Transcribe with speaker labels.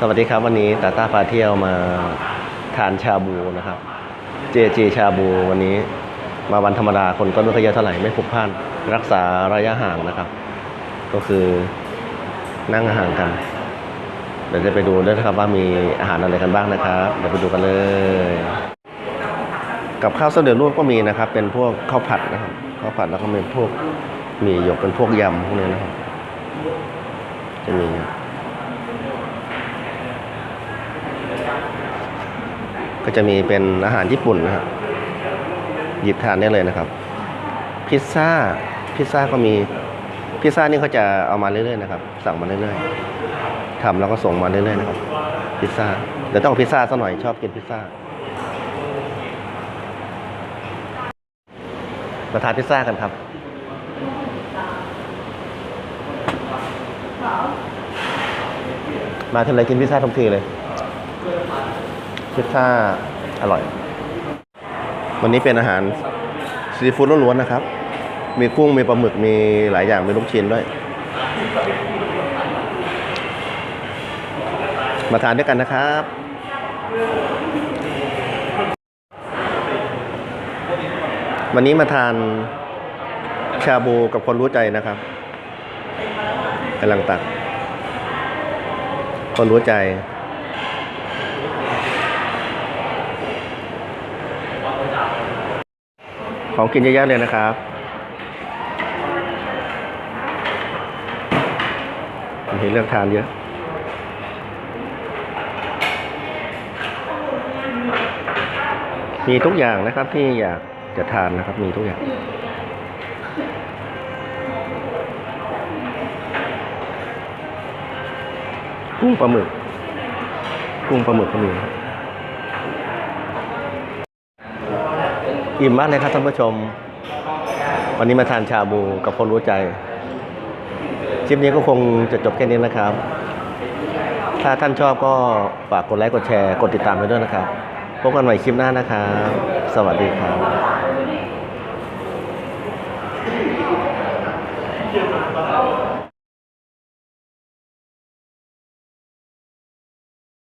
Speaker 1: สวัสดีครับวันนี้ตาตาพาเที่ยวมาทานชาบูนะครับเจเจชาบูวันนี้มาวันธรรมดาคนก็ไม่ค่อยเยอะเท่าไหร่ไม่พลุกพล่านรักษาระยะห่างนะครับ ก็คือนั่งห่างกัน เดี๋ยวจะไปดูด้วยนะครับว่ามีอาหารอะไรกันบ้างนะครับเดี๋ยวไปดูกันเลย กับข้าวเส้นเด็จรูปก็มีนะครับ เป็นพวกข้าวผัดนะครับข้าวผัดแล้วก็เป็นพวกหมีหยกเป็นพวกยำพวกนี้นะครับจะมี ก็จะมีเป็นอาหารญี่ปุ่นนะครับหยิบทานได้เลยนะครับ พิซซ่าพิซซ่าก็มีพิซซ่านี่เขาจะเอามาเรื่อยๆนะครับ สั่งมาเรื่อยๆทำแล้วก็ส่งมาเรื่อยๆนะครับ พิซซ่าเดี๋ยวต้องพิซซ่าสักหน่อยชอบกินพิซซ่ามาทานพิซซ่ากันครับมาทีไรกินพิซซ่าทุกทีเลย พิซซ่าอร่อย วันนี้เป็นอาหารซีฟู้ดล้วนๆนะครับ มีกุ้งมีปลาหมึกมีหลายอย่างมีลูกชิ้นด้วย มาทานด้วยกันนะครับ วันนี้มาทานชาบูกับคนรู้ใจนะครับกำลังตัก คนรู้ใจ ของกินเยอะแยะเลยนะครับ มีเลือกทานเยอะมีทุกอย่างนะครับที่อยากจะทานนะครับ มีทุกอย่าง กุ้งปลาหมึก กุ้งปลาหมึกก็มีครับ อิ่มมากเลยครับท่านผู้ชม วันนี้มาทานชาบูกับคนรู้ใจคลิปนี้ก็คงจะจบแค่นี้นะครับ ถ้าท่านชอบก็ฝากกดไลค์กดแชร์กดติดตามไปด้วยนะครับพบกันใหม่คลิปหน้านะครับ สวัสดีครับ